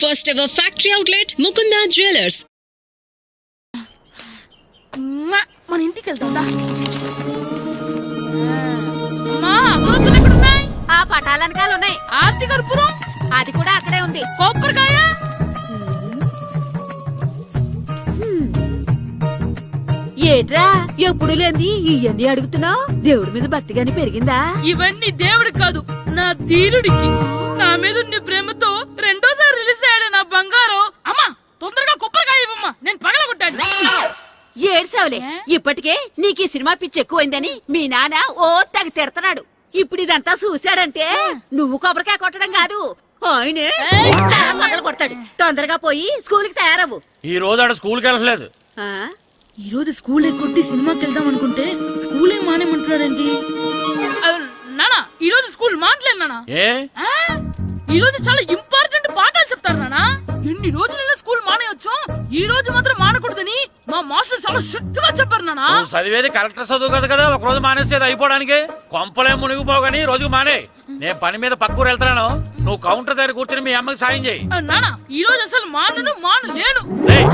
First ever factory outlet, Mukunda Jewelers. మ్వా! మన ఇంటికి వెళ్తుందా? ఆ పటాలనకాలు ఉన్నాయి. ఆర్తి కర్పూరం అది కూడా అక్కడే ఉంది. కొబ్బరికాయ? ఏట్రా ఎప్పుడు లేని ఇవన్నీ అడుగుతున్నావు దేవుడి మీద భక్తి గాని పెరిగిందా? ఇవన్నీ దేవుడికి కాదు నా ధీరుడికి. నా మీద ఉండే ప్రేమతో నా బంగారం. అమ్మా తొందరగా కొబ్బరికాయ ఇవ్వమ్మా. నేను పగలగొట్టాను ఏడ్సావులే ఇప్పటికే నీకు ఈ సినిమా పిచ్చి ఎక్కువైందని మీ నాన్న ఓ తెగ తిడతాడు ఇప్పుడు ఇదంతా చూశాడంటే నువ్వు కొబ్బరికాయ కొట్టడం కాదు. ఆయనే మొదలు కొడతాడు. తొందరగా పోయి స్కూల్కి తయారవ్వు. ఈ రోజు ఆడ స్కూల్కి వెళ్ళలేదు ఆ? ఈ రోజు స్కూల్ ఎక్కొట్టి సినిమాకి వెళ్దాం అనుకుంటే స్కూల్ ఏం మానేమంటున్నాడేంటి? ఆ, నానా ఈ రోజు స్కూల్ మానట్లేదు నానా. ఏ? ఆ, ఈ రోజు చాలా ఎన్ని రోజులైనా స్కూల్ మానేయొచ్చు? ఈ రోజు మాత్రం మానకూడదని మా మాస్టర్ చాలా స్ట్రిక్ట్గా చెప్పారు నానా నువ్వు చదివేది కలెక్టర్ చదువు కదా కదా ఒక రోజు మానేసేది అయిపోవడానికి. కొంపలే మునిగిపోగాని రోజుకు మానే. నేను పని మీద పక్కూరు వెళ్తున్నాను. నువ్వు కౌంటర్ దగ్గర కూర్చొని మీ అమ్మకి సాయం చేయి. నానా ఈ రోజు అసలు మానను మాను లేను. ఏయ్,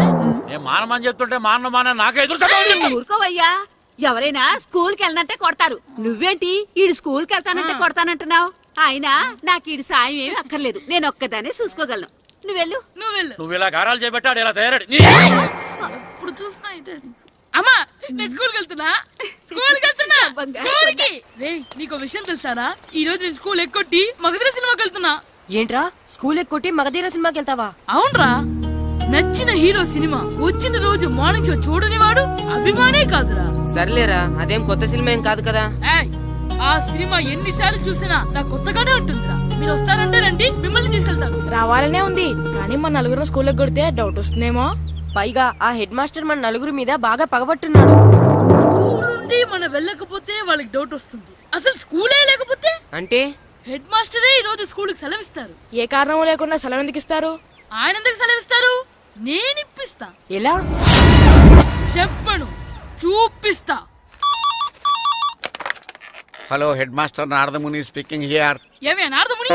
నేను మానమని చెప్తుంటే మాన మాన నాకే ఎదురు సమాధానం. ఊరుకోవయ్యా. ఎవరైనా స్కూల్కి వెళ్ళనంటే కొడతారు. నువ్వేంటి? ఈడు స్కూల్కి వెళ్తానంటే కొడతానంటున్నావు. అయినా నాకు ఈడు సాయం ఏమి అక్కర్లేదు. నేను ఒక్కదానే చూసుకోగలను. నువ్వు వెళ్ళు. నువ్వు ఇలా గారాలు చేపెట్టాడు ఇలా తయారాడు. ఇప్పుడు చూస్తున్నా ఇదే. అమ్మా నేను స్కూల్కి వెళ్తున్నా. స్కూల్కి వెళ్తున్నా. బంగారు స్కూల్కి. రే నీకు విషయం తెలుసారా ఈ రోజు నేను స్కూల్ ఎక్కొట్టి మగధీర సినిమాకి వెళ్తున్నా. ఏంట్రా? స్కూల్ ఎక్కొట్టి మగధీర సినిమాకి వెళ్తావా? అవునరా. నచ్చిన హీరో సినిమా వచ్చిన రోజు మార్నింగ్ షో చూడని వాడు అభిమానే కాదురా. సర్లేరా అదేం కొత్త సినిమా ఏం కాదు కదా? ఏయ్, ఆ సినిమా ఎన్నిసార్లు చూసినా నాకు కొత్తగానే ఉంటుందిరా. మీరు వస్తారంటే రండి మిమ్మల్ని తీసుకెళ్తాను. రావాలనే ఉంది కానీ మన నలుగురు స్కూల్కి కొడితే డౌట్ వస్తుందేమో. పైగా ఆ హెడ్ మాస్టర్ మన నలుగురి మీద బాగా పగబట్టున్నాడు. స్కూల్ నుండి మనం వెళ్ళకపోతే వాళ్ళకి డౌట్ వస్తుంది. అసలు స్కూలే లేకపోతే? అంటే? హెడ్ మాస్టరే ఈ రోజు స్కూల్కి సెలవిస్తారు. ఏ కారణం లేకుండా సెలవు ఎందుకు ఇస్తారు? ఆయన ఎందుకు సెలవిస్తారు? నేను ఇప్పిస్తా. ఎలా? చెప్పను చూపిస్తా. Hello head master Naradamuni speaking here ఏమే నారదముని?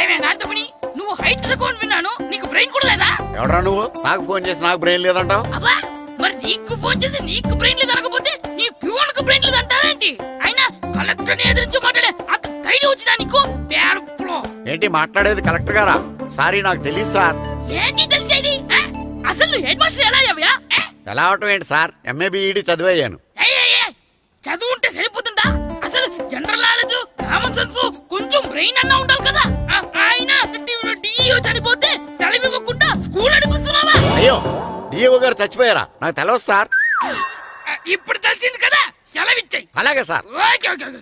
ఏమే నారదముని? నువ్వు హైట్ తక్కువ విన్నాను నీకు బ్రెయిన్ కూడా లేదా? ఎవడరా నువ్వు? నాకు ఫోన్ చేసి నాకు బ్రెయిన్ లేదంటావు? అబ్బా మరి నీకు ఫోన్ చేసి నీకు బ్రెయిన్ లేదు అనకపోతే నీ ప్యూన్కు బ్రెయిన్ లేదు అంటారేంటి అయినా కలెక్టర్ని ఎదిరించి మాట్లాడే అంత ధైర్యం వచ్చినా నీకు? పేరుపులో ఏంటి మాట్లాడేది కలెక్టర్ గారా? సారీ నాకు తెలియదు సార్. ఏంటి తెలిసేది? అసలు హెడ్ మాస్టర్ ఎలా అయ్యావా ఆ? ఎలా అవటం ఏంటి సార్? MA BEd చదివయ్యాను. చదువు ఉంటే సరిపోతుందా? అసలు జనరల్ నాలెడ్జ్ కామన్ సెన్స్ కొంచెం బ్రెయిన్ అన్నా ఉండాలి కదా? ఆ, ఆయన డిఇఓ చనిపోతే సెలవు ఇవ్వకుండా స్కూల్ నడిపిస్తున్నావా అయ్యో డిఓ గారు చచ్చిపోయారా? నాకు తెలవదు సార్. ఇప్పుడు తెలిసింది కదా సెలవిచ్చాయి. అలాగే సార్. Okay okay okay.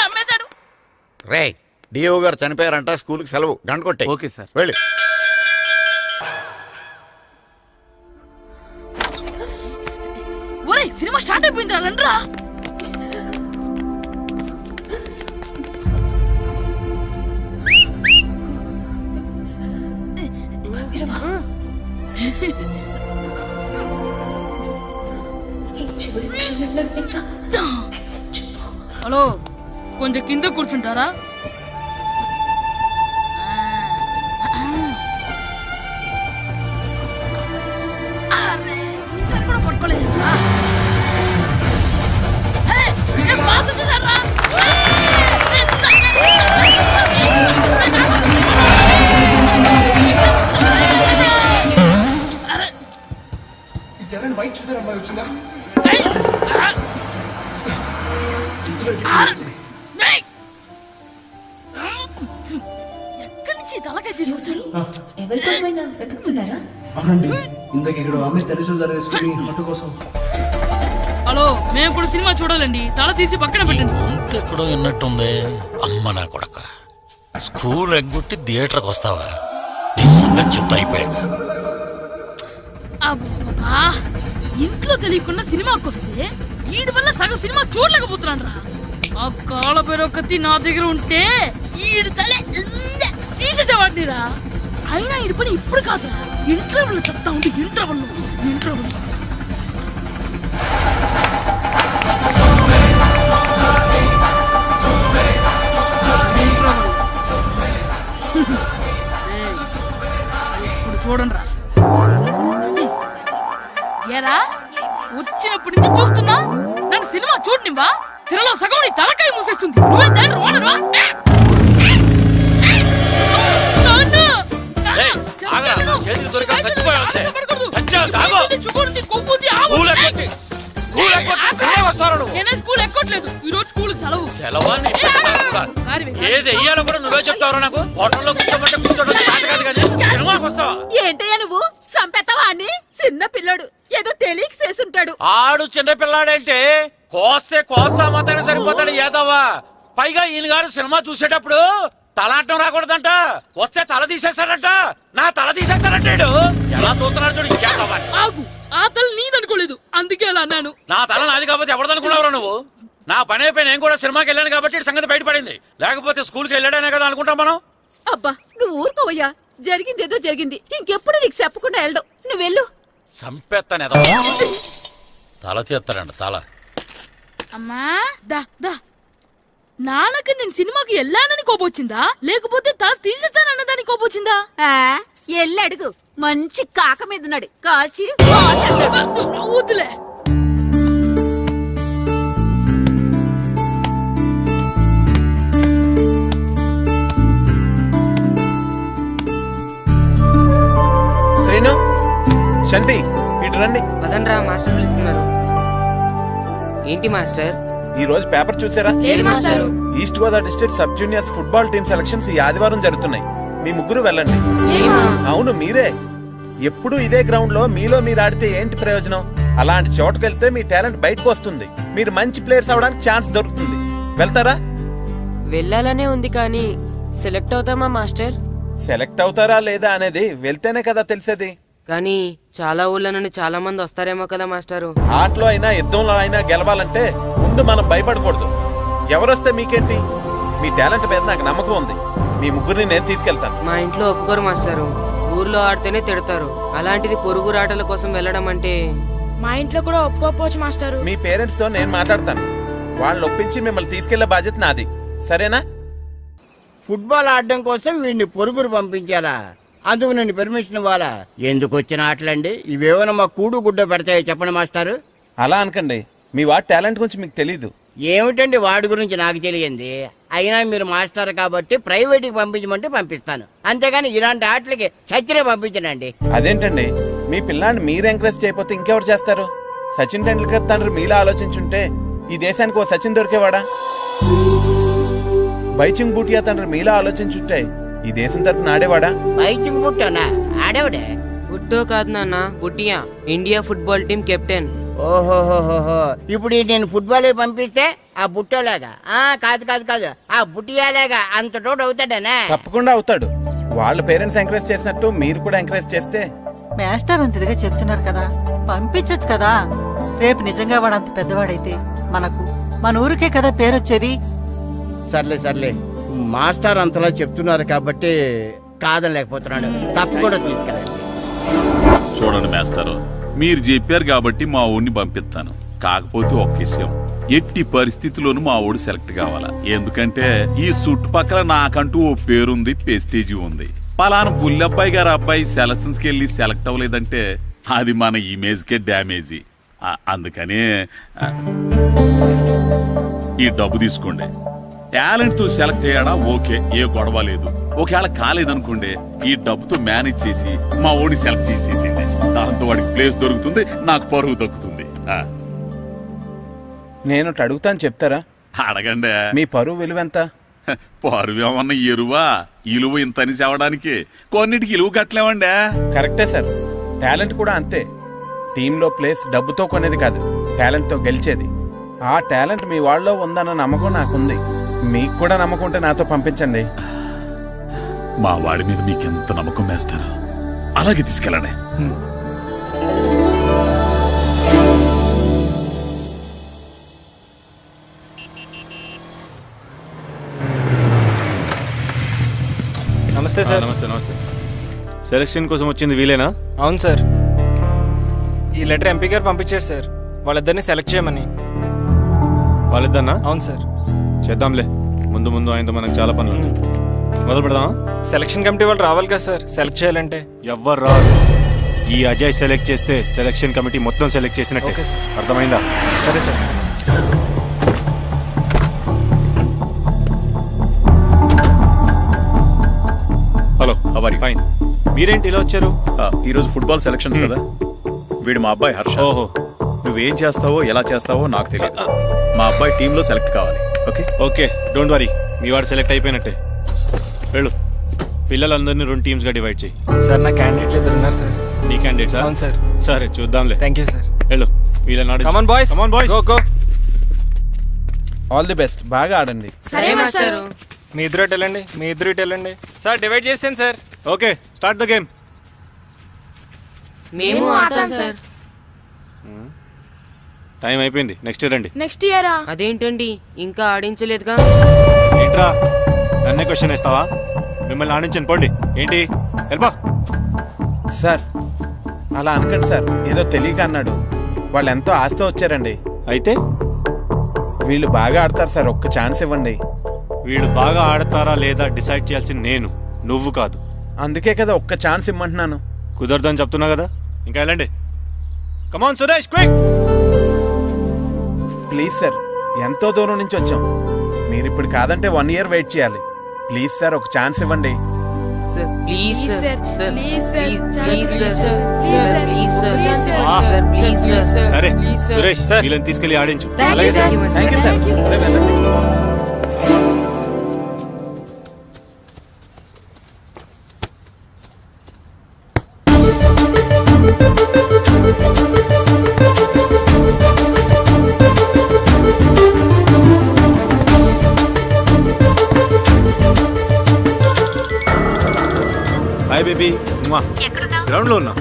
నమ్మేశాడు. రే డిఓ గారు చనిపోయారంట స్కూల్కి సెలవు. గంట కొట్టే. Okay sir. వెళ్ళి. సినిమా స్టార్ట్ అయిపోయింది రండ్రా. హలో కొంచెం కింద కూర్చుంటారా? ఆటో కోసం హలో మేము కూడా సినిమా చూడాలండి. తల తీసి పక్కన పెట్టండి. ఎక్కడో విన్నట్టుంది. అమ్మ నా కొడక. స్కూల్ ఎగ్గొట్టి థియేటర్కి వస్తావా? నీ సంగతి చెప్తా అయిపోయాక. అబ్బా ఇంట్లో తెలియకుండా సినిమాకి వస్తే వీడి వల్ల సగం సినిమా చూడలేకపోతున్నాను రా ఆ కాళ్ళ పేరు కత్తి నా దగ్గర ఉంటే ఈడు తలే తీసేసేవాడిని రా అయినా ఈడి పని ఇప్పుడు కాదురా. ఇంటర్వెల్ చెప్తా ఉంటే ఇంటర్వెల్ ఇంటర్వెల్ ఇప్పుడు చూడండిరా. ఏరా? వచ్చినప్పటి నుంచి చూస్తున్నా? నన్ను సినిమా చూడనివ్వా? తిరలో సగం నీ తలకాయ మూసేస్తుంది. నువ్వే దాని రోడరా ఎక్కట్లేదు ఈ రోజు స్కూల్ సెలవు సెలవా నీ పెద్దవాడు కూడా. కారివే, ఏది వెయ్యాలో కూడా నువ్వే చెప్తావు నాకు? హోటల్లో కూర్చోమంటే కూర్చోడం చేత కాదు కానీ సినిమాకి వస్తావా? ఏంటయ్యా నువ్వు? సంపెత్తవా అని చిన్న పిల్లడు. ఏదో తెలియక చేసుంటాడు. ఆడు చిన్న పిల్లాడంటే కోస్తే కోస్తా మాత్రమే సరిపోతాడు ఏదవ్వా? పైగా ఈయన గారు సినిమా చూసేటప్పుడు తలాటం రాకూడదంట. వస్తే తల తీసేస్తాడంట. నా తల తీసేస్తాడంటాడు ఎలా చూస్తున్నాడు చూడు ఇంకేదవ్వా ఆగు. ఆ తల నీదనుకోలేదు. అందుకే అలా అన్నాను. నా తల నాది కాబట్టి ఎవరిదనుకున్నావురా నువ్వు? నా పని అయిపోయి నేను కూడా సినిమాకి వెళ్ళాను కాబట్టి సంగతి బయటపడింది. లేకపోతే స్కూల్కి వెళ్ళాడనే కదా అనుకుంటాం మనం? అబ్బా నువ్వు ఊరుకోవయ్యా. జరిగింది ఏదో జరిగింది. ఇంకెప్పుడు నీకు చెప్పకుండా వెళ్ళడు. నువ్వు వెళ్ళు. సంపెత్తనే తల తీస్తాడంట తల. అమ్మా దా దా. నాన్నకి నేను సినిమాకి వెళ్ళానని కోపొచ్చిందా? లేకపోతే తల తీసేస్తానన్నదాని కోపొచ్చిందా? ఆ, ఎల్లి అడుగు. మంచి కాక మీద ఉన్నాడు. కాల్చి వద్దు, వద్దులే. చంటి ఇటు రండి. పదండ్రా మాస్టర్ పిలుస్తున్నారు. ఏంటి మాస్టర్? ఈ రోజు పేపర్ చూసారా? లేదు మాస్టారు. East Godavari district sub juniors football team selections ఈ ఆదివారం జరుగుతున్నాయి. మీ ముగ్గురు వెళ్ళండి. అవును మీరే. ఎప్పుడు ఇదే గ్రౌండ్లో మీలో మీరు ఆడితే ఏంటి ప్రయోజనం? అలాంటి చోటుకు వెళ్తే మీ టాలెంట్ బయటకు వస్తుంది. మీరు మంచి ప్లేయర్స్ అవడానికి ఛాన్స్ దొరుకుతుంది. వెళ్తారా? వెళ్ళాలనే ఉంది కానీ సెలెక్ట్ అవుతామా మాస్టర్? సెలెక్ట్ అవుతారా లేదా అనేది వెళ్తేనే కదా తెలిసేది. కానీ చాలా ఊళ్ళ నుండి చాలా మంది వస్తారేమో కదా మాస్టారు. ఆటలో అయినా యుద్ధంలో అయినా గెలవాలంటే ముందు మనం భయపడకూడదు. ఎవరొస్తే మీకేంటి? మీ టాలెంట్ మీద నాకు నమ్మకం ఉంది. మీ ముగ్గురిని నేను తీసుకెళ్తాను. మా ఇంట్లో ఒప్పుకోరు మాస్టారు. ఊర్లో ఆడితేనే తిడతారు. అలాంటిది పొరుగు ఆటల కోసం వెళ్ళడం అంటే మా ఇంట్లో కూడా ఒప్పుకోకపోవచ్చు మాస్టారు. మీ పేరెంట్స్తో నేను మాట్లాడతాను. వాళ్ళని ఒప్పించి మిమ్మల్ని తీసుకెళ్ళే బాధ్యత నాది. సరేనా? ఫుట్బాల్ ఆడడం కోసం వీడిని పొరుగురు పంపించాలా? అందుకు నేను పర్మిషన్ ఇవ్వాలా? ఎందుకు వచ్చిన ఆటలండి? ఇవేమైనా మా కూడు గుడ్డ పెడతాయో చెప్పండి మాస్టారు. అలా అనకండి. మీ వాడి టాలెంట్ గురించి మీకు తెలీదు. ఏమిటండి వాడి గురించి నాకు తెలియంది? అయినా మీరు మాస్టర్ కాబట్టి ప్రైవేట్కి పంపించమంటే పంపిస్తాను. అంతేగాని ఇలాంటి ఆటలకి చచ్చినే పంపించనండి. అదేంటండి? మీ పిల్లాన్ని మీరు ఎంకరేజ్ చేయకపోతే ఇంకెవరు చేస్తారు? సచిన్ టెండూల్కర్ తండ్రి మీలా ఆలోచించుంటే ఈ దేశానికి ఓ సచిన్ దొరికేవాడా? బైచింగ్ బూటియా తండ్రి మీలా ఆలోచించుంటే ఈ దేశం తరపున ఆడేవాడా? బైచింగ్ పుట్టానా ఆడేవిడే? బుట్టో కాదు నాన్న Bhutia. India football team captain. ఓహోహోహో. ఇప్పుడు ఈ నేను ఫుట్బాల్ పంపిస్తే ఆ బుట్టోలాగా? ఆ కాదు కాదు కాదు. ఆ బుట్టియాలాగా అంత తోడు అవుతాడనా? తప్పకుండా అవుతాడు. వాళ్ళ పేరెంట్స్ ఎంకరేజ్ చేసినట్టు మీరు కూడా ఎంకరేజ్ చేస్తే. మాస్టర్ అంత ఇదిగా చెప్తున్నారు కదా. పంపించచ్చు కదా. రేపు నిజంగా వాడు అంత పెద్దవాడైతే మనకు మన ఊరికే కదా పేరొచ్చేది. సర్లే సర్లే. మాస్టర్ అంతలా చెప్తున్నారు కాబట్టి కాదనలేకపోతున్నాడు. తప్పకుండా తీసుకెళ్ళండి. చూడండి మేస్తారు మీరు చెప్పారు కాబట్టి మా ఊడిని పంపిస్తాను. కాకపోతే ఒక విషయం ఎట్టి పరిస్థితిలోనూ మా ఊడు సెలెక్ట్ కావాలా? ఎందుకంటే ఈ చుట్టుపక్కల నాకంటూ ఓ పేరుంది పెస్టేజీ ఉంది. పలానా బుల్లబ్బాయి గారు అబ్బాయి సెలక్షన్స్కి వెళ్ళి సెలెక్ట్ అవ్వలేదంటే అది మన ఇమేజ్కే డ్యామేజీ. అందుకనే ఈ డబ్బు తీసుకోండి. టాలెంట్తో సెలెక్ట్ అయ్యాడా? ఓకే. ఏ గొడవ లేదు. ఒకవేళ కాలేదనుకోండి ఈ డబ్బుతో మేనేజ్ చేసి మా ఓడి సెలెక్ట్ చేసేసింది దాంతో వాడికి ప్లేస్ దొరుకుతుంది నాకు పరువు దక్కుతుంది. నేను అడుగుతాను చెప్తారా? అడగండి. మీ పరువు విలువ ఎంత పరువు ఏమన్నా ఎరువా? ఇలువ ఇంత అని చెప్పడానికి కొన్నిటికి ఇలువ కట్టలేమండి. కరెక్టే సార్. టాలెంట్ కూడా అంతే. టీంలో ప్లేస్ డబ్బుతో కొనేది కాదు టాలెంట్తో గెలిచేది. ఆ టాలెంట్ మీ వాళ్ళలో ఉందన్న నమ్మకం నాకుంది. మీకు కూడా నమ్మకం ఉంటే నాతో పంపించండి. మా వాడి మీద మీకు ఎంత నమ్మకం వేస్తారా అలాగే తీసుకెళ్ళండి. నమస్తే సార్. నమస్తే నమస్తే. సెలక్షన్ కోసం వచ్చింది వీలేనా? అవును సార్. ఈ లెటర్ ఎంపీ గారు పంపించారు సార్. వాళ్ళిద్దరిని సెలెక్ట్ చేయమని. వాళ్ళిద్దన్నా అవును సార్. చేద్దాంలే. ముందు ముందు ఆయనతో మనకు చాలా పనులు ఉన్నాయి. మొదలు పెడదామా? సెలక్షన్ కమిటీ వాళ్ళు రావాలి కదా సార్. సెలెక్ట్ చేయాలంటే. ఎవ్వరు రాదు ఈ అజయ్ సెలెక్ట్ చేస్తే సెలక్షన్ కమిటీ మొత్తం సెలెక్ట్ చేసినట్టే. Okay sir. అర్థమైందా? సరే సార్. హలో అవరి ఫైన్ మీరేంటి ఇలా వచ్చారు? ఈ రోజు ఫుట్బాల్ సెలక్షన్స్ కదా. వీడు మా అబ్బాయి హర్ష. ఓహో. నువ్వేం చేస్తావో ఎలా చేస్తావో నాకు తెలియదు. మా అబ్బాయి టీంలో సెలెక్ట్ కావాలి. ఓకే? Okay don't worry. మీ వాడు సెలెక్ట్ అయిపోయినట్టే. వెళ్ళు. పిల్లలందరినీ రెండు టీమ్స్గా డివైడ్ చేయి. సార్ నా క్యాండిడేట్లు ఇద్దరు ఉన్నారు సార్. నీ క్యాండిడేట్ అవును సార్. సరే చూద్దాంలే. థ్యాంక్ యూ సార్ వెళ్ళు. వీళ్ళని come on boys come on boys go go all the best బాగా ఆడండి. సరే మాస్టారు. మీ ఇద్దరు ఇటు వెళ్ళండి. మీ ఇద్దరు ఇటు వెళ్ళండి. సార్ డివైడ్ చేసాను sir. Okay start the game. మేము ఆడతాం సార్. టైం అయిపోయింది. నెక్స్ట్ రండి నెక్స్ట్ ఇయరా? అదేంటండి? ఇంకా ఆడించలేదుగా? ఏంట్రా? నన్నే క్వశ్చన్ వేస్తావా? మిమ్మల్ని ఆడించండి పోండి. ఏంటి? వెళ్ళబా సార్ అలా అనకండి సార్. ఏదో తెలియక అన్నాడు. వాళ్ళు ఎంతో ఆస్తి వచ్చారండి. అయితే? వీళ్ళు బాగా ఆడతారు సార్. ఒక్క ఛాన్స్ ఇవ్వండి. వీళ్ళు బాగా ఆడతారా లేదా డిసైడ్ చేయాల్సింది నేను. నువ్వు కాదు. అందుకే కదా ఒక్క ఛాన్స్ ఇమ్మంటున్నాను. కుదరదని చెప్తున్నా కదా. ఇంకా వెళ్ళండి. Come on Suresh quick please sir ఎంతో దూరం నుంచి వచ్చాం. మీరు ఇప్పుడు కాదంటే వన్ ఇయర్ వెయిట్ చేయాలి. ప్లీజ్ సార్ ఒక ఛాన్స్ ఇవ్వండి. Sir please sir. Sir. Please please sir sir. Please sir. Sir please sir సరే ప్లీజ్ సార్ సురేష్ వీళ్ళని తీసుకెళ్ళి ఆడించు. అలాగే sir. థ్యాంక్ యూ సార్ గ్రౌండ్లో ఉన్నా.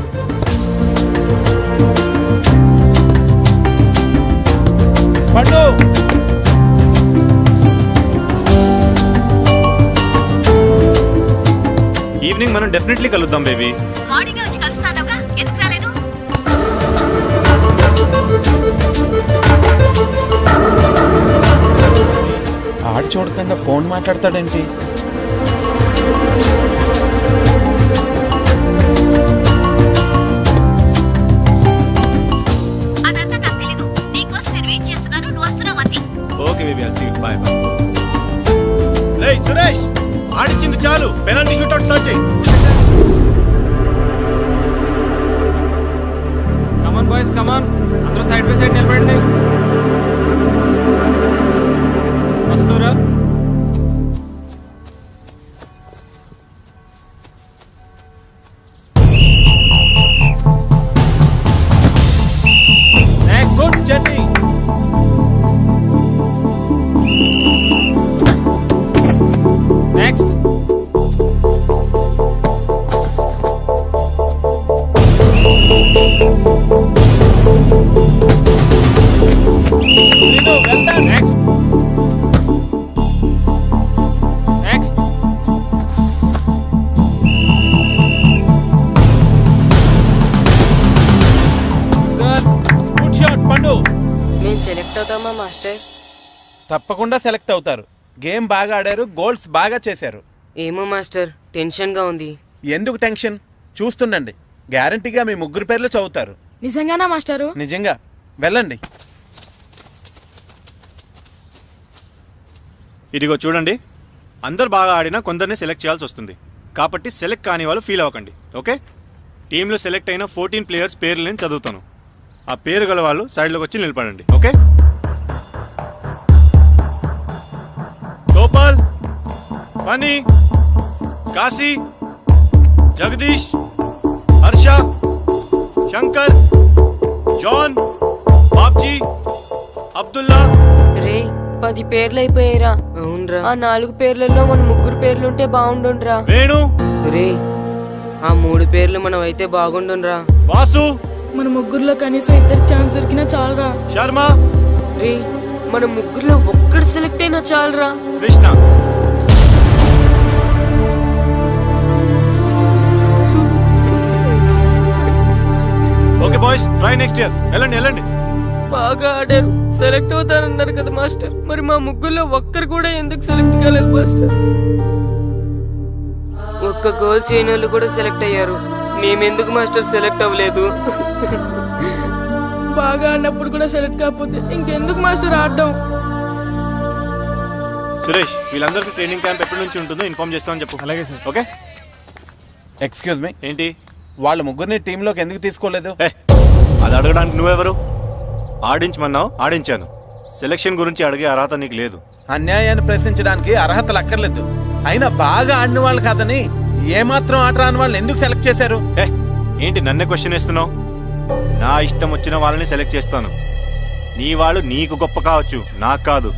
పండు! ఈవినింగ్ మనం డెఫినెట్లీ కలుద్దాం బేబీ మార్నింగ్ వచ్చి కలుస్తానుగా ఎందుకు రాలేదు? ఆడు చూడకుండా ఫోన్ మాట్లాడతాడేంటి? బేబీ అల్ సీ సురేష్ ఆడిచ్చింది చాలు. Penalty shootout సాచి come on boys come on అందరూ సైడ్ బై సైడ్ నిలబడండి. వస్తున్నారా. తప్పకుండా సెలెక్ట్ అవుతారు. గేమ్ బాగా ఆడారు గోల్స్ బాగా చేశారు. ఏమో మాస్టర్ టెన్షన్గా ఉంది. ఎందుకు టెన్షన్? చూస్తుండండి. గ్యారంటీగా మీ ముగ్గురు పేర్లు చదువుతారు. నిజంగానా మాస్టారు? నిజంగా. వెళ్ళండి. ఇదిగో చూడండి. అందరు బాగా ఆడినా కొందరిని సెలెక్ట్ చేయాల్సి వస్తుంది. కాబట్టి సెలెక్ట్ కాని వాళ్ళు ఫీల్ అవ్వకండి. ఓకే? టీంలో సెలెక్ట్ అయిన ఫోర్టీన్ ప్లేయర్స్ పేర్లు నేను చదువుతాను. ఆ పేరు గల వాళ్ళు సైడ్లోకి వచ్చి నిలబడండి. ఓకే? ఫనీ కాశీ జగదీష్ హర్ష శంకర్ జాన్ బాబ్జీ అబ్దుల్లా రే పది పేర్లు అయిపోయారా అవునరా. ఆ నాలుగు పేర్లలో మన ముగ్గురు పేర్లుంటే బాగుండుండ్రా. వేణు. రే ఆ మూడు పేర్లు మనం అయితే బాగుండుండ్రా. వాసు. మన ముగ్గురులో కనీసం ఇద్దరికి ఛాన్స్ దొరికినా చాలరా. శర్మ. రే మన ముగ్గురులో ఒక్కడు సెలెక్ట్ అయినా చాలరా. Krishna. Okay boys try next year వెళ్ళండి వెళ్ళండి. బాగా ఆడారు. సెలెక్ట్ అవుతారన్నారు కదా మాస్టర్. మరి మా ముగ్గురులో ఒక్కరు కూడా ఎందుకు సెలెక్ట్ కాలేదు మాస్టర్? ఒక్క గోల్ చేయని వాళ్ళు కూడా సెలెక్ట్ అయ్యారు. మేమెందుకు మాస్టర్ సెలెక్ట్ అవ్వలేదు? బాగా ఆడినప్పుడు కూడా సెలెక్ట్ కాకపోతే ఇంకెందుకు మాస్టర్ ఆడడం? సురేష్ వీళ్ళందరికీ ట్రైనింగ్ క్యాంప్ ఎప్పటి నుంచి ఉంటుందో ఇన్ఫార్మ్ చేస్తామని చెప్పు. అలాగే సార్. ఓకే ఎక్స్క్యూజ్ మీ ఏంటి? వాళ్ళ ముగ్గురిని టీంలోకి ఎందుకు తీసుకోలేదు? అది అడగడానికి నువ్వెవరు? ఆడించమన్నావు? ఆడించాను. సెలక్షన్ గురించి అడిగే అర్హత నీకు లేదు. అన్యాయాన్ని ప్రశ్నించడానికి అర్హతలు అక్కర్లేదు. అయినా బాగా ఆడిన వాళ్ళు కాదని ఏమాత్రం ఆట రాని వాళ్ళని ఎందుకు సెలెక్ట్ చేశారు? ఏంటి నన్నే క్వశ్చన్ వేస్తున్నావు నా ఇష్టం వచ్చిన వాళ్ళని సెలెక్ట్ చేస్తాను. నీ వాళ్ళు నీకు గొప్ప కావచ్చు నాకు కాదు.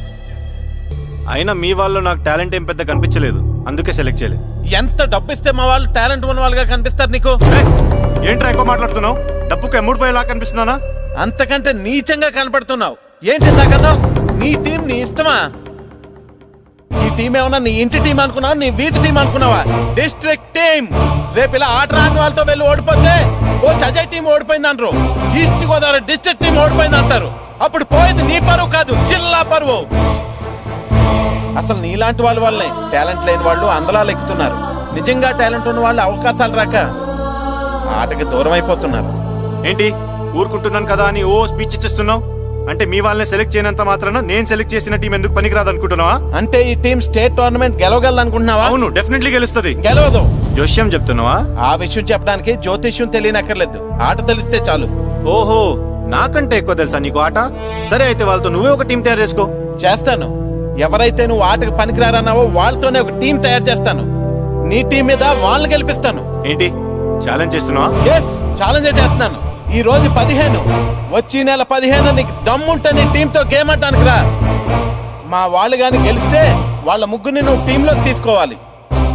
అయినా మీ వాళ్ళు నాకు టాలెంట్ ఏం పెద్ద కనిపించలేదు. అందుకే సెలెక్ట్ చేయలేదు. ఎంత డబ్బు ఇస్తే మా వాళ్ళు టాలెంట్ ఉన్న వాళ్ళుగా కనిపిస్తారు నీకు? ఏంట్రా ఎక్కువ మాట్లాడుతున్నావు? డబ్బుకు ఎమ్ముడు పోయేలా కనిపిస్తున్నానా? అంతకంటే నీచంగా కనపడుతున్నావు. ఏంటి నాకన్నా నీ టీం నీ ఇష్టమా? ఈ టీం ఏమన్నా నీ ఇంటి టీం అనుకున్నావా? నీ వీధి టీం అనుకున్నావా? డిస్ట్రిక్ట్ టీం రేపు ఇలా ఆట రాని వాళ్ళతో వెళ్ళి ఓడిపోతే ఓ అజయ్ టీం ఓడిపోయింది అంటారు. ఈస్ట్ గోదావరి డిస్ట్రిక్ట్ టీం ఓడిపోయింది అంటారు. అప్పుడు పోయేది నీ పరువు కాదు జిల్లా పరువు. అసలు నీలాంటి వాళ్ళ వల్లే టాలెంట్ లేని వాళ్ళు అందలాలు ఎక్కుతున్నారు. నిజంగా టాలెంట్ ఉన్న వాళ్ళు అవకాశాలు రాక ఆటకి దూరం అయిపోతున్నారు. ఏంటి? ఊరుకుంటున్నాను కదా అని ఓ స్పీచ్ ఇచ్చేస్తున్నావు? అంటే మీ వాళ్ళని సెలెక్ట్ చేయనంత మాత్రాన నేను సెలెక్ట్ చేసిన టీం ఎందుకు పనికిరాదు అనుకుంటున్నావా అంటే ఈ టీం స్టేట్ టోర్నమెంట్ గెలవగలదు అనుకుంటున్నావా అవును డెఫినెట్లీ గెలుస్తుంది. గెలవదు. జోష్యం చెప్తున్నావా? ఆ విషయం చెప్పడానికి జ్యోతిష్యం తెలియనక్కర్లేదు. ఆట తెలిస్తే చాలు. ఓహో నాకంటే ఎక్కువ తెలుసా నీకు ఆట? సరే అయితే వాళ్ళతో నువ్వే ఒక టీం తయారు చేసుకో. చేస్తాను. ఎవరైతే నువ్వు ఆటకు పనికిరారన్నావో వాళ్ళతోనే ఒక టీం తయారు చేస్తాను. నీ టీం మీద వాళ్ళని గెలిపిస్తాను. ఏంటి? ఛాలెంజ్ చేస్తున్నావా? ఎస్ ఛాలెంజ్ చేస్తున్నాను ఈ రోజు పదిహేను. వచ్చి నెల పదిహేను నీకు దమ్ముంటే నీ టీంతో గేమ్ ఆడటానికి రా. మా వాళ్ళు గాని గెలిస్తే వాళ్ళ ముగ్గురిని నువ్వు టీంలోకి తీసుకోవాలి.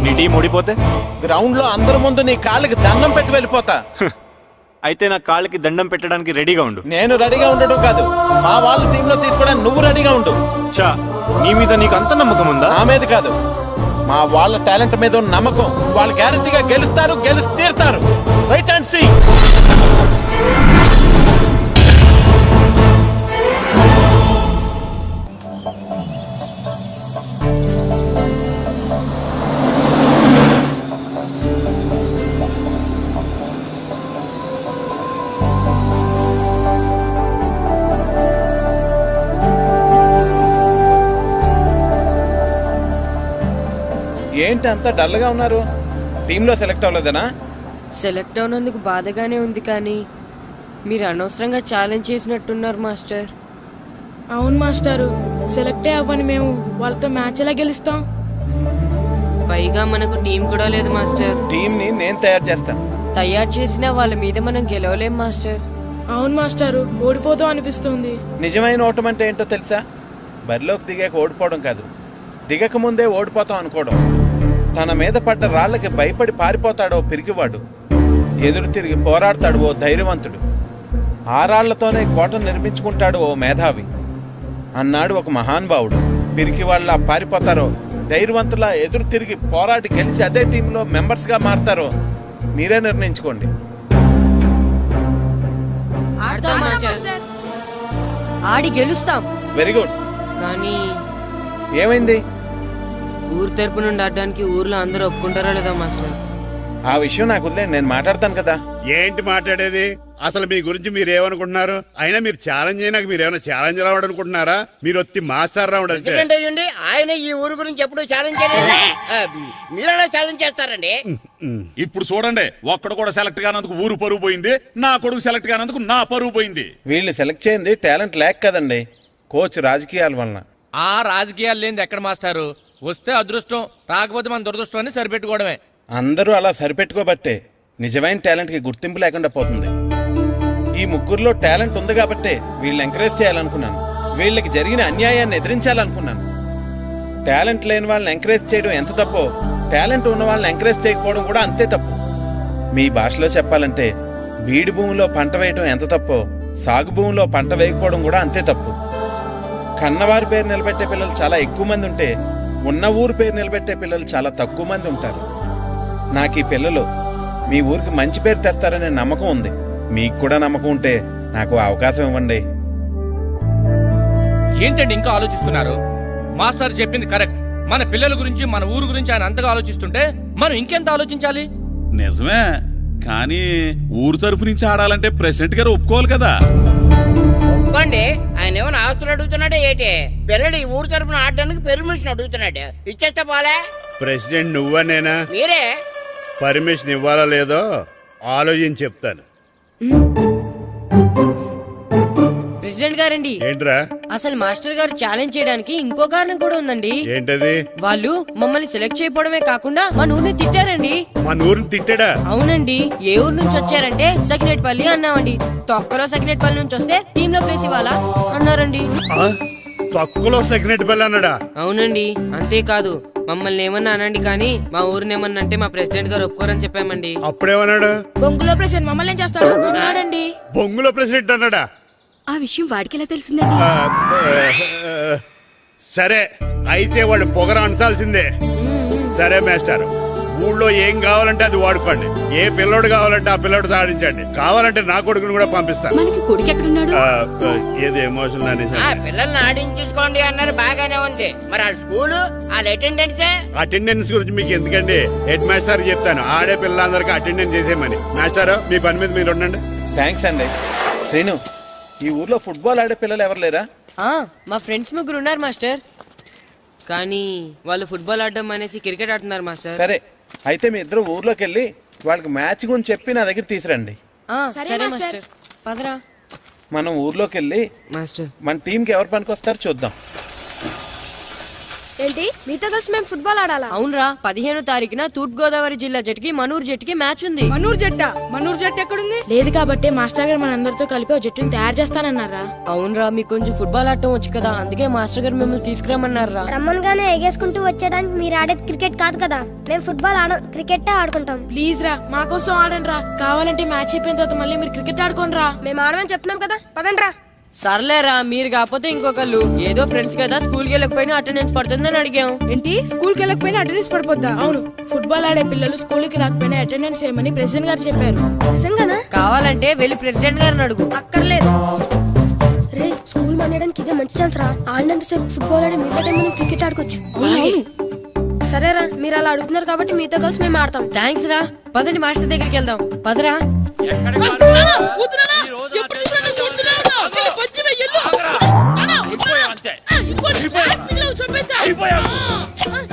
నీ టీం ఓడిపోతే? గ్రౌండ్లో అందరి ముందు నీ కాళ్ళకి దండం పెట్టి వెళ్ళిపోతా. అయితే నా కాళ్ళకి దండం పెట్టడానికి రెడీగా ఉండు. నేను రెడీగా ఉండడం కాదు. మా వాళ్ళ టీంలో తీసుకోవడానికి నువ్వు రెడీగా ఉండు. చా నీ మీద నీకు అంత నమ్మకం ఉందా? నా మీద కాదు. మా వాళ్ళ టాలెంట్ మీద ఉన్న నమ్మకం. వాళ్ళు గ్యారంటీగా గెలుస్తారు గెలిచి తీరుతారు. Right and see. ఏంటి అంత డల్గా ఉన్నారు? టీంలో సెలెక్ట్ అవ్వలేదనా? సెలెక్ట్ అవునందుకు బాధగానే ఉంది కానీ మీరు అనవసరంగా ఛాలెంజ్ చేసినట్టున్నారు మాస్టర్. అవును మాస్టారు. సెలెక్టే అవ్వని మేము వాళ్ళతో మ్యాచ్ ఎలా గెలుస్తాం? పైగా మనకు టీం కూడా లేదు మాస్టర్. టీం ని నేను తయారు చేస్తాను. తయారు చేసిన వాళ్ళ మీద మనం గెలవలేం మాస్టర్. అవును మాస్టారు. ఓడిపోతాం అనిపిస్తుంది. నిజమైన ఓటం అంటే ఏంటో తెలుసా? బరిలోకి దిగాక ఓడిపోవడం కాదు. దిగక ముందే ఓడిపోతాం అనుకోవడం. తన మీద పడ్డ రాళ్ళకి భయపడి పారిపోతాడో పిరికివాడు ఎదురు తిరిగి పోరాడతాడు ఓ ధైర్యవంతుడు. ఆ రాళ్ళతోనే కోట నిర్మించుకుంటాడు ఓ మేధావి. అన్నాడు ఒక మహానుభావుడు. పిరికి వాళ్ళ పారిపోతారో ధైర్యవంతులా ఎదురు తిరిగి పోరాడి గెలిచి అదే టీంలో మెంబర్స్గా మారతారో మీరే నిర్ణయించుకోండి. ఆడి గెలుస్తాం. Very good. కానీ ఏమైంది? ఊరు తరపు నుండి ఆడడానికి ఊర్లో అందరూ ఒప్పుకుంటారా లేదా మాస్టర్. ఆ విషయం నాకు వదిలేండి నేను మాట్లాడతాను కదా. ఏంటి మాట్లాడేది? అసలు మీ గురించి మీరు ఏమనుకుంటున్నారు అయినా మీరు ఛాలెంజ్ అయినాక మీరు ఏమైనా ఛాలెంజ్ రావడం అనుకుంటున్నారా మీరు వచ్చి మాస్టర్ రావడం అంతే. ప్రెసిడెంట్ అయ్యండి ఆయన ఈ ఊరు గురించి ఎప్పుడు ఛాలెంజ్ చేయలేదు. ఆ, మీరెలా ఛాలెంజ్ చేస్తారండి? ఇప్పుడు చూడండి ఒక్కడు కూడా సెలెక్ట్ కానందుకు ఊరు పరువు పోయింది నా కొడుకు సెలెక్ట్ కానందుకు నా పరువు పోయింది. వీళ్ళు సెలెక్ట్ చేయింది టాలెంట్ లేక కదండి. కోచ్ రాజకీయాల వలన. ఆ రాజకీయాలు లేనిది ఎక్కడ మాస్టారు? వస్తే అదృష్టం రాకపోతే మన దురదృష్టం అని సరిపెట్టుకోవడమే. అందరూ అలా సరిపెట్టుకోబట్టే నిజమైన టాలెంట్కి గుర్తింపు లేకుండా పోతుంది. ఈ ముగ్గురులో టాలెంట్ ఉంది కాబట్టే వీళ్ళని ఎంకరేజ్ చేయాలనుకున్నాను. వీళ్ళకి జరిగిన అన్యాయాన్ని ఎదిరించాలనుకున్నాను. టాలెంట్ లేని వాళ్ళని ఎంకరేజ్ చేయడం ఎంత తప్పో టాలెంట్ ఉన్న వాళ్ళని ఎంకరేజ్ చేయకపోవడం కూడా అంతే తప్పు. మీ భాషలో చెప్పాలంటే బీడి భూమిలో పంట వేయడం ఎంత తప్పో సాగు భూమిలో పంట వేయకపోవడం కూడా అంతే తప్పు. కన్నవారి పేరు నిలబెట్టే పిల్లలు చాలా ఎక్కువ మంది ఉంటే ఉన్న ఊరు పేరు నిలబెట్టే పిల్లలు చాలా తక్కువ మంది ఉంటారు. నాకు ఈ పిల్లలు మీ ఊరికి మంచి పేరు తెస్తారనే నమ్మకం ఉంది. మీకు కూడా నమ్మకం ఉంటే నాకు ఆ అవకాశం ఇవ్వండి. ఏంటండి ఇంకా ఆలోచిస్తున్నారు? మాస్టర్ చెప్పింది కరెక్ట్. మన పిల్లల గురించి మన ఊరు గురించి ఆయన అంతగా ఆలోచిస్తుంటే మనం ఇంకెంత ఆలోచించాలి? నిజమే. కానీ ఊరు తరపు నుంచి ఆడాలంటే ప్రెసిడెంట్ గారు ఒప్పుకోవాలి కదా. ఒప్పుకోండి. ఆయన ఏమైనా ఆస్తులు అడుగుతున్నాడే ఏంటి? పిల్లడు ఈ ఊరు తరపున ఆడడానికి పెర్మిషన్ అడుగుతున్నాడు. ఇచ్చేస్తే పోలే. ప్రెసిడెంట్ నువ్వా నేనా మీరే. పర్మిషన్ ఇవ్వాలా లేదో ఆలోచించి చెప్తాను. ప్రెసిడెంట్ గారండి. ఏంట్రా? అసలు మాస్టర్ గారు ఛాలెంజ్ చేయడానికి ఇంకో కారణం కూడా ఉందండి. ఏంటది? వాళ్ళు మమ్మల్ని సెలెక్ట్ చేయకపోవడమే కాకుండా మా ఊరిని తిట్టారండి. మా నూరుని తిట్టాడా? అవునండి. ఏ ఊరు నుంచి వచ్చారంటే సకినేట్పల్లి అన్నామండి. తొక్కలో సకినేట్పల్లి నుంచి వస్తే టీమ్లో ప్లేస్ ఇవ్వాలా అన్నారండి. ఆ? తొక్కలో సెగ్నెట్ బెల్ అన్నాడా? అవునండి. అంతేకాదు మమ్మల్ని ఏమన్నా అనండి కానీ మా ఊరిని ఏమన్నా అంటే మా ప్రెసిడెంట్ గారు ఒప్పుకోరని చెప్పామండి. అప్పుడేమన్నాడు? బొంగులో ప్రెసిడెంట్ మమ్మల్ని ఏం చేస్తాడు? అన్నాడండి. బొంగులో ప్రెసిడెంట్ అన్నాడా? ఆ విషయం వాడికి ఎలా తెలిసిందండి సరే అయితే వాడు పొగర అంచాల్సిందే సరే మేస్టర్. ఊళ్ళో ఏం కావాలంటే అది వాడుకోండి. ఏ పిల్లోడు కావాలంటే ఆ పిల్లోడు సాధించండి. కావాలంటే నా కొడుకుని కూడా పంపిస్తాను. మనకి కొడుకు ఎక్కడున్నాడు? ఆ, ఆ, ఏది ఎమోషన్ అనేసి ఆ పిల్లల్ని ఆడించేసుకోండి అన్నారు బాగానే ఉంది. మరి ఆ స్కూలు వాళ్ళ అటెండెన్సే? అటెండెన్స్ గురించి మీకు ఎందుకండి? హెడ్ మాస్టర్ చెప్తాను. ఆడే పిల్లలందరికీ అటెండెన్స్ చేసేయమని. మాస్టర్ మీ పని మీద మీరు ఉండండి. థ్యాంక్స్ అండి. శ్రీను ఈ ఊర్లో ఫుట్బాల్ ఆడే పిల్లలు ఎవరు లేరా? ఆ, మా ఫ్రెండ్స్ ముగ్గురు ఉన్నారు మాస్టర్. కానీ వాళ్ళు ఫుట్బాల్ ఆడడం అనేసి క్రికెట్ ఆడుతున్నారు మాస్టర్. సరే అయితే మీ ఇద్దరు ఊర్లోకి వెళ్ళి వాళ్ళకి మ్యాచ్ గురించి చెప్పి నా దగ్గర తీసురండి. ఆ, సరే, సరే మాస్టర్. మాస్టర్. పదరా. మనం ఊర్లోకి వెళ్ళి మాస్టర్. మన టీంకి ఎవరు పనికొస్తారో చూద్దాం. ఏంటి? మీతో కలిసి మేము ఫుట్బాల్ ఆడాలా? అవునరా పదిహేనో తారీఖున తూర్పు గోదావరి జిల్లా జట్టుకి మనూరు జట్టుకి మ్యాచ్ ఉంది. మనూరు జట్ట? మనూరు జట్టు ఎక్కడుంది? లేదు కాబట్టి మాస్టర్ గారు మనందరితో కలిపి ఒక జట్టుని తయారు చేస్తానన్నారా? అవునరా మీకు కొంచెం ఫుట్బాల్ ఆడటం వచ్చు కదా అందుకే మాస్టర్ గారు మిమ్మల్ని తీసుకురమ్మన్నారా? రమ్మన్గానే ఎగేసుకుంటూ వచ్చేయడానికి మీరు ఆడేది క్రికెట్ కాదు కదా మేము ఫుట్బాల్ ఆడం క్రికెట్ ఆడుకుంటాం. ప్లీజ్ రా మా కోసం ఆడండి రా. కావాలంటే మ్యాచ్ అయిపోయిన తర్వాత మళ్ళీ మీరు క్రికెట్ ఆడుకోండి రా. మేము ఆడమని చెప్తున్నాం కదా పదండి రా సర్లేరా మీరు కాకపోతే ఇంకొకళ్ళు. ఏదో ఫ్రెండ్స్ కదా స్కూల్కి వెళ్ళకపోయినా అటెండెన్స్ పడుతుందని అడిగాం. ఏంటి? స్కూల్కి వెళ్ళకపోయినా అటెండెన్స్ పడిపోద్దా? అవును. ఫుట్బాల్ ఆడే పిల్లలు స్కూల్కి రాకపోయినా అటెండెన్స్ చేయమని ప్రెసిడెంట్ గారు చెప్పారు. నిజంగానా? కావాలంటే వెళ్ళి ప్రెసిడెంట్ గారిని అడుగు. అక్కర్లేదు. రే స్కూల్ మానేయడానికి ఇదే మంచి ఛాన్స్ రా. ఆడినంతసేపు ఫుట్బాల్ ఆడి మిగతా టైం మనం క్రికెట్ ఆడుకోవచ్చు. సరేరా మీరు అలా అడుగుతున్నారు కాబట్టి మీతో కలిసి మేము ఆడతాం. థ్యాంక్స్ రా. పదండి మాస్టర్ దగ్గరికి వెళ్దాం. పదరా.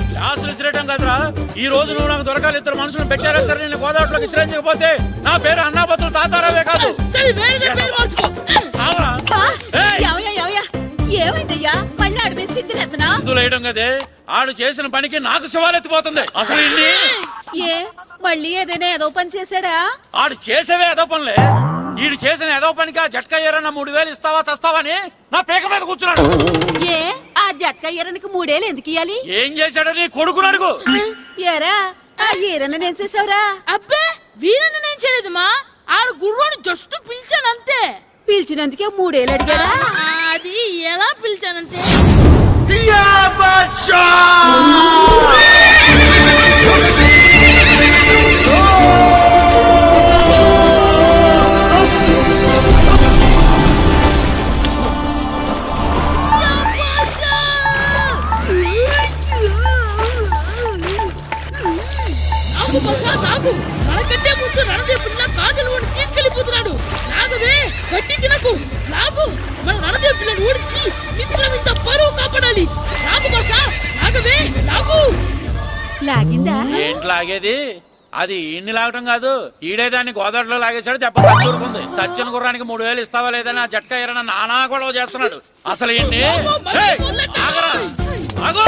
క్లాసులు విసిరేయడం కదరా. ఈ రోజు నువ్వు నాకు దొరకాలి ఇద్దరు మనుషులు పెట్టారా సరే నేను గోదావరిలోకి విసిరించకపోతే నా పేరు అన్నాపత్రులు తాతారావే కాదు! ఏమైందయ్యా? మళ్ళీ వేయడం ఆడు చేసిన పనికి నాకు శివాలెత్తిపోతుంది. అసలు ఏ మళ్ళీ ఏదైనా ఏదో పని చేశాడా? ఆడు చేసేవే ఏదో పనులే. ఈడు చేసిన ఏదో పనికి ఆ జట్కా ఏరన్నా మూడు వేలు ఇస్తావా చస్తావని నా పీక మీద కూర్చున్నాడు. ఏ? ఆ జట్కా ఈరనికి మూడేళ్ళు ఎందుకు ఇయ్యాలి? ఏం చేశాడో నీ కొడుకును అడుగు. ఏరా? ఆ ఈరన్న నేను చేసావురా అబ్బే వీరన్న నేను చేయలేదు మా ఆడు గుర్రాన్ని జస్ట్ పిలిచాను అంతే పిలిచినందుకే మూడేళ్ళు అడిగాడా? అది ఎలా పిలిచానంటే. నాకు బసా నాకు మనకంటే ముందు రణదేవుడిన కాజల్ వాడిని తీసుకెళ్ళిపోతున్నాడు నాగవే గట్టి తినకు నాగు మన రణదేవు పిల్లని ఓడించి మిత్రం ఇంత పరువు కాపాడాలి. నాగు బసా నాగవే నాగు లాగిందా? ఏంటి లాగేది? అది ఈయన్ని లాగటం కాదు. ఈడే దాన్ని గోదావరిలో లాగేశాడు దెబ్బ తక్కువకుంది చచ్చిన గుర్రానికి మూడు వేలు ఇస్తావా లేదని ఆ జట్కా ఏరన్నా నానా గొడవ చేస్తున్నాడు. అసలు ఏంటి ఏయ్! ఆగరా! ఆగు!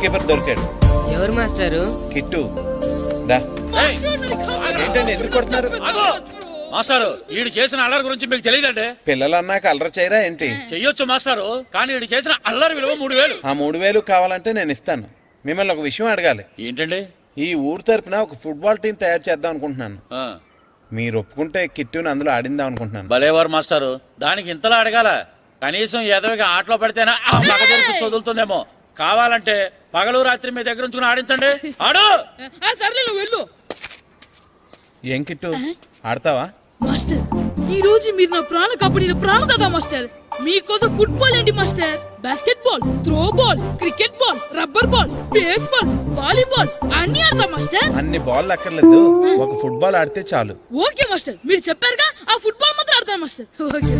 కీపర్ దొరికాడు. ఎవరు మాస్టారు? కిట్టు. దా! ఏంటండి ఎందుకు కొడుతున్నారు! మాస్టారు ఈడు చేసిన అల్లరి గురించి మీకు తెలియదండి. పిల్లలు అన్నాక అల్లరి చేయరా ఏంటి? చెయ్యొచ్చు మాస్టారు కానీ ఈడు చేసిన అల్లరి విలువ మూడు వేలు. ఆ మూడు వేలు కావాలంటే నేను ఇస్తాను. మిమ్మల్ని ఒక విషయం అడగాలి. ఏంటండి? ఈ ఊరు తరపున ఒక ఫుట్బాల్ టీం తయారు చేద్దాం అనుకుంటున్నాను. ఆ, మీరు ఒప్పుకుంటే కిట్టుని అందులో ఆడిందాం అనుకుంటున్నాను. భలేవారు మాస్టారు దానికి ఇంతలా అడగాల. కనీసం ఎదవిగా ఆటలో పడితేనే చదువుతుందేమో. కావాలంటే పగలు రాత్రి మీ దగ్గర ఉంచుకుని ఆడించండి. ఆడు! ఆ, సర్లే నువ్వు వెళ్ళు. ఏం కిట్టు? ఆడతావా? మాస్టర్ ఈ రోజు మీరు నా ప్రాణ కబడ్డీ ప్రాణ కదా మాస్టర్ మీకోసం ఫుట్బాల్ ఏంటి master. Basketball throwball cricket ball rubber ball baseball volleyball అన్ని ఆడతా మాస్టర్. అన్ని బాల్ అక్కర్లేదు. ఒక ఫుట్బాల్ ఆడితే చాలు. ఓకే మాస్టర్ మీరు చెప్పారుగా ఆ ఫుట్బాల్ మాత్రం ఆడతాను మాస్టర్. ఓకే.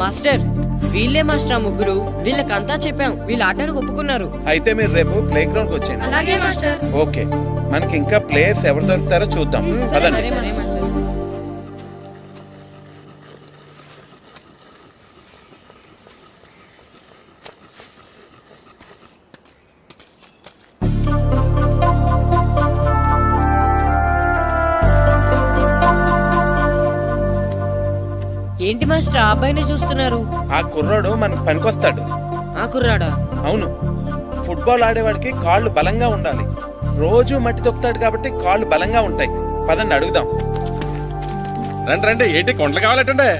మాస్టర్ వీళ్ళే మాస్టర్ ఆ ముగ్గురు. వీళ్ళకంతా చెప్పాం. వీళ్ళు ఆడడానికి ఒప్పుకున్నారు. అయితే మీరు రేపు ప్లే గ్రౌండ్ వచ్చేయండి. అలాగే మాస్టర్. ఓకే. మనకి ఇంకా ప్లేయర్స్ ఎవరు దొరుకుతారో చూద్దాం. పదండి. అబ్బాయిని చూస్తున్నారు. ఆ కుర్రాడు మనకు పనికొస్తాడు. ఆ కుర్రాడా? అవును. ఫుట్బాల్ ఆడేవాడికి కాళ్ళు బలంగా ఉండాలి. రోజు మట్టి తొక్కుతాడు కాబట్టి కాళ్ళు బలంగా ఉంటాయి. పదండి అడుగుదాం. రండి రండి. ఏంటి కొండలు కావాలటండే?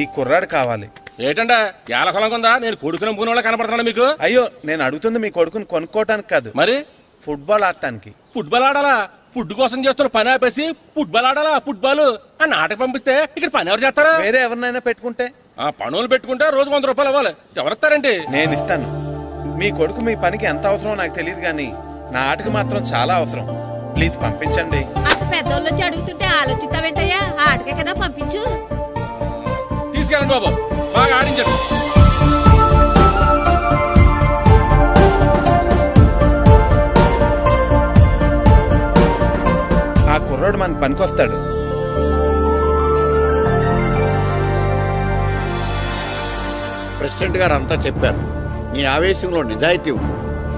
ఈ కుర్రాడు కావాలి. ఏటండా? ఏల ఉందా? నేను కొడుకుని అమ్ముకునే వాళ్ళ కనపడుతున్నా మీకు? అయ్యో నేను అడుగుతుంది మీ కొడుకుని కొనుక్కోవటానికి కాదు. మరి? ఫుట్బాల్ ఆడటానికి. ఫుట్బాల్ ఆడాలా? ఫుడ్ కోసం చేస్తున్న పని ఆపేసి ఫుట్బాల్ ఆడాలా? ఫుట్బాల్ ఆ నాటకు పంపిస్తే ఇక్కడ పని ఎవరు చేస్తారా? వేరే ఎవరినైనా పెట్టుకుంటే? ఆ పనులు పెట్టుకుంటే రోజు వంద రూపాయలు ఇవ్వాలి ఎవరిస్తారండి? నేను ఇస్తాను. మీ కొడుకు మీ పనికి ఎంత అవసరమో నాకు తెలియదు కానీ నా ఆటకు మాత్రం చాలా అవసరం. ప్లీజ్ పంపించండి. పెద్దోళ్ళు వచ్చి అడుగుతుంటే ఆలోచిస్తావేంటయ్యా ఆటకే కదా పంపించు. తీసుకెళ్ళండి బాబు. బాగా ఆడించండి. ఆ కుర్రాడు మనకు పనికొస్తాడు. ప్రెసిడెంట్ గారు అంతా చెప్పారు నీ ఆవేశంలో నిజాయితీ ఉంది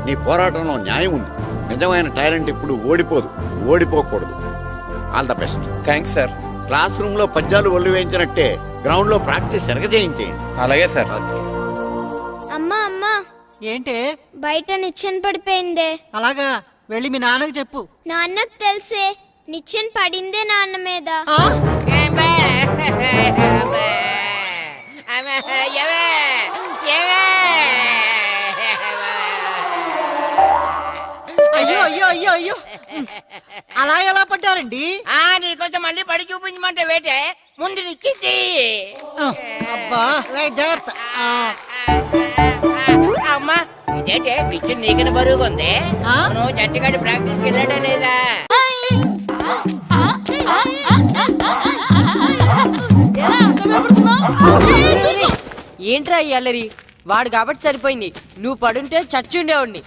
నీ పోరాటంలో న్యాయం ఉంది నిజమైన టాలెంట్ ఇప్పుడు ఓడిపోదు ఓడిపోకూడదు. All the best. Thanks sir. Class రూమ్లో పద్యాలు ఒళ్ళు వేయించినట్టే గ్రౌండ్లో ప్రాక్టీస్ ఎరగజేయించేయండి అలాగే సార్. అమ్మా అమ్మా. ఏంటే? బయట నిచ్చెన పడిపోయిందే. అలాగా వెళ్ళి మీ నాన్నకి చెప్పు. నాన్నకు తెలిసే నిచ్చెన పడిందే నాన్న మీద. అయ్యో అయ్యో. అలా ఎలా పడ్డారండి? ఆ నీకోసం మళ్ళీ పడి చూపించమంటే వేటే. ముందు నిచ్చింది అబ్బా. లే, జాగ్రత్త. ఆ, అమ్మా ఇదేంటే? నిచ్చిన నీకన బరువుగా ఉంది? నువ్వు జట్టుగాడి ప్రాక్టీస్కి వెళ్ళాడా లేదా? ఏంట్రా ఈ అల్లరి? వాడు కాబట్టి సరిపోయింది. నువ్వు పడుంటే చచ్చి ఉండేవాడిని.